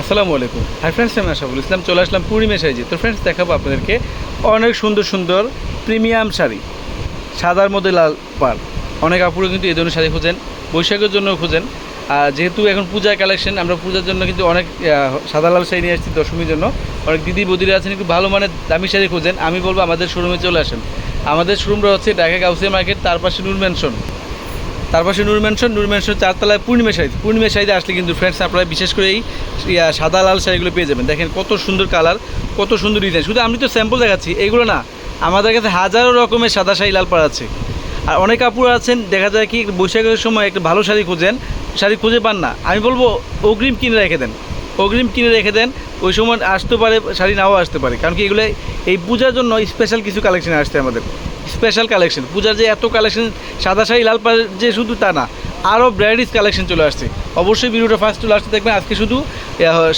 আসসালামু আলাইকুম। Hi friends আমি আশাফুল ইসলাম। চলে আসলাম পূর্ণিমা সাইজে তো ফ্রেন্ডস দেখাবো আপনাদেরকে অনেক সুন্দর সুন্দর প্রিমিয়াম শাড়ি। সাদার মধ্যে লাল পার অনেক আপুরো কিন্তু এই ধরনের শাড়ি খুঁজেন, বৈশাখের জন্য খুঁজেন। আর যেহেতু এখন পূজার কালেকশন আমরা পূজার জন্য কিন্তু অনেক সাদা লাল শাড়ি নিয়ে আসছি দশমীর জন্য। অনেক দিদি বদিরা আছেন, একটু ভালো মানের দামি শাড়ি খুঁজেন। আমি বলব আমাদের শোরুমে চলে আসেন। আমাদের শোরুমটা হচ্ছে ঢাকা গাউসিয়া মার্কেট তার পাশে নূর ম্যানশন তার পাশে নূর ম্যানশন নূর ম্যানশন চারতলায় পূর্ণিমা শাড়ি, পূর্ণিমা শাড়িতে আসলে কিন্তু ফ্রেন্ডস আপনারা বিশেষ করে এই সাদা লাল শাড়িগুলো পেয়ে যাবেন। দেখেন কত সুন্দর কালার কত সুন্দর ডিজাইন শুধু আমি তো স্যাম্পল দেখাচ্ছি, এগুলো না, আমাদের কাছে হাজারো রকমের সাদা শাড়ি লাল পাড় আছে। আর অনেক কাপড় আছেন, দেখা যায় কি, বৈশাখের সময় একটা ভালো শাড়ি খুঁজেন, শাড়ি খুঁজে পান না। আমি বলব অগ্রিম কিনে রেখে দেন, অগ্রিম কিনে রেখে দেন ওই সময় আসতে পারে, শাড়ি নাও আসতে পারে। কারণ কি এগুলো, এই পূজার জন্য স্পেশাল কিছু কালেকশন আসছে আমাদের। স্পেশাল কালেকশন পূজার যে এত কালেকশন সাদা শাড়ি, লাল পাড়, যে শুধু তা না আরও ব্রাইডিস কালেকশন চলে আসছে। অবশ্যই ভিডিওটা ফার্স্ট টু লাস্টে দেখবেন। আজকে শুধু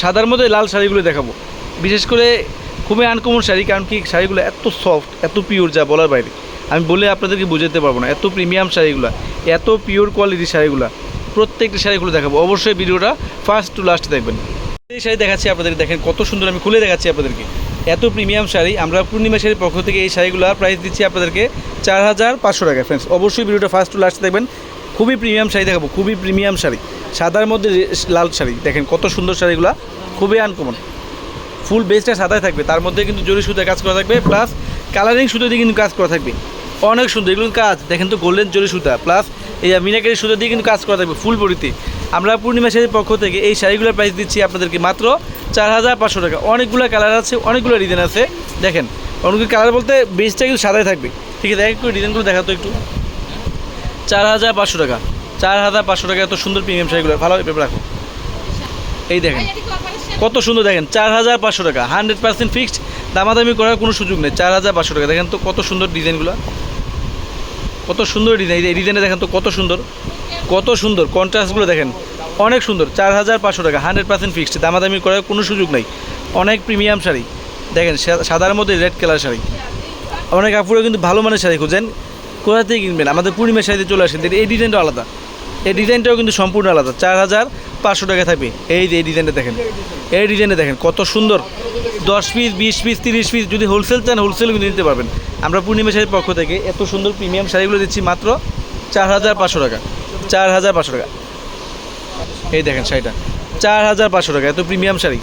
সাদার মধ্যে লাল শাড়িগুলো দেখাবো। বিশেষ করে খুবই আনকমন শাড়ি, কারণ কি শাড়িগুলো এত সফট এত পিওর যা বলার বাইরে। আমি বলে আপনাদেরকে বোঝাতে পারব না। এত প্রিমিয়াম শাড়িগুলো, এত পিওর কোয়ালিটির শাড়িগুলো, প্রত্যেকটি শাড়িগুলো দেখাবো। অবশ্যই ভিডিওটা ফার্স্ট টু লাস্ট দেখবেন। এই শাড়ি দেখাচ্ছি আপনাদের দেখেন কত সুন্দর আমি খুলে দেখাচ্ছি আপনাদেরকে। এত প্রিমিয়াম শাড়ি, আমরা পূর্ণিমা শাড়ির পক্ষ থেকে এই শাড়িগুলো প্রাইস দিচ্ছি আপনাদেরকে চার হাজার পাঁচশো টাকা। ফ্রেন্ডস অবশ্যই ভিডিওটা ফার্স্ট টু লাস্ট দেখবেন। খুবই প্রিমিয়াম শাড়ি দেখাবো, খুবই প্রিমিয়াম শাড়ি। সাদার মধ্যে লাল শাড়ি, দেখেন কত সুন্দর শাড়িগুলো, খুবই আনকমন ফুল বেসটা সাদাই থাকবে, তার মধ্যে কিন্তু জরি সুতো কাজ করা থাকবে প্লাস কালারিং সুতো দিয়ে কিন্তু কাজ করা থাকবে। অনেক সুন্দর, এগুলো কাজ। দেখেন তো গোল্ডেন জরি সুতা প্লাস এই মিনাকারি সুতো দিয়ে কিন্তু কাজ করা থাকবে ফুল বডিতে আমরা পূর্ণিমা শাড়ির পক্ষ থেকে এই শাড়িগুলোর প্রাইস দিচ্ছি আপনাদেরকে মাত্র চার হাজার পাঁচশো টাকা। অনেকগুলো কালার আছে, অনেকগুলো ডিজাইন আছে। দেখেন অনেকগুলো কালার বলতে বেসটা কিন্তু সাদাই থাকবে। ঠিক আছে একটু ডিজাইনগুলো দেখাতো একটু। চার হাজার পাঁচশো টাকা, চার হাজার পাঁচশো টাকা এত সুন্দর প্রিমিয়াম শাড়িগুলো। ভালো পেপার রাখো। এই দেখেন, কত সুন্দর দেখেন, চার হাজার পাঁচশো টাকা। হান্ড্রেড পার্সেন্ট ফিক্সড দামাদামি করার কোনো সুযোগ নেই। চার হাজার পাঁচশো টাকা, দেখেন তো কত সুন্দর ডিজাইনগুলো কত সুন্দর ডিজাইন এই ডিজাইনে দেখেন তো কত সুন্দর। কত সুন্দর কন্ট্রাস্টগুলো দেখেন। অনেক সুন্দর, চার হাজার পাঁচশো টাকা, হান্ড্রেড পার্সেন্ট ফিক্সড। দামাদামি করার কোনো সুযোগ নেই। অনেক প্রিমিয়াম শাড়ি। দেখেন সাদার মধ্যে রেড কালার শাড়ি। অনেক কাপড়ে কিন্তু ভালো মানের শাড়ি খুঁজেন। কোথা থেকে কিনবেন? আমাদের পূর্ণিমা শাড়িতে চলে আসেন। এই ডিজাইনটা আলাদা। এই ডিজাইনটাও কিন্তু সম্পূর্ণ আলাদা। চার হাজার পাঁচশো টাকা থাকবে। এই যে, এই ডিজাইনটা দেখেন। এই ডিজাইনটা দেখেন, কত সুন্দর। দশ পিস বিশ পিস তিরিশ পিস যদি হোলসেল চান হোলসেল কিন্তু নিতে পারবেন। আমরা পূর্ণিমা শাড়ির পক্ষ থেকে এত সুন্দর প্রিমিয়াম শাড়িগুলো দিচ্ছি মাত্র চার হাজার পাঁচশো টাকা। চার হাজার পাঁচশো টাকা। এই দেখেন শাড়িটা। চার হাজার পাঁচশো টাকা, এত প্রিমিয়াম শাড়ি।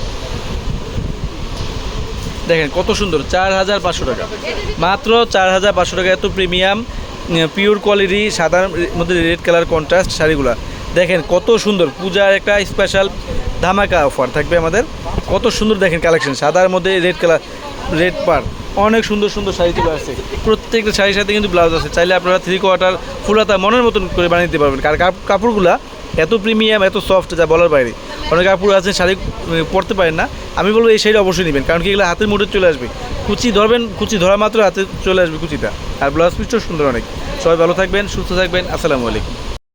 দেখেন কত সুন্দর চার হাজার পাঁচশো টাকা। মাত্র চার হাজার পাঁচশো টাকা, এত প্রিমিয়াম পিওর কোয়ালিটি সাদার মধ্যে রেড কালার কন্ট্রাস্ট শাড়িগুলো। দেখেন কত সুন্দর, পূজার একটা স্পেশাল ধামাকা অফার থাকবে আমাদের। কত সুন্দর দেখেন কালেকশন সাদার মধ্যে রেড কালার রেড পার অনেক সুন্দর সুন্দর শাড়ি চলে আসছে প্রত্যেকটা শাড়ির সাথে কিন্তু ব্লাউজ আছে। চাইলে আপনারা থ্রি কোয়ার্টার ফুলাতা মনের মতন করে বানিয়ে দিতে পারবেন। কারণ কাপ- কাপড়গুলা এত প্রিমিয়াম এত সফট যা বলার বাইরে। অনেক কাপড় আছে, শাড়ি পরতে পারেন না। আমি বলব এই শাড়ি অবশ্যই নেবেন। কারণ কি এগুলো হাতের মুঠে চলে আসবে। কুচি ধরবেন, কুচি ধরা মাত্র হাতে চলে আসবে কুচিটা। আর ব্লাউজ পিসটাও সুন্দর অনেক। সবাই ভালো থাকবেন, সুস্থ থাকবেন। আসসালামু আলাইকুম।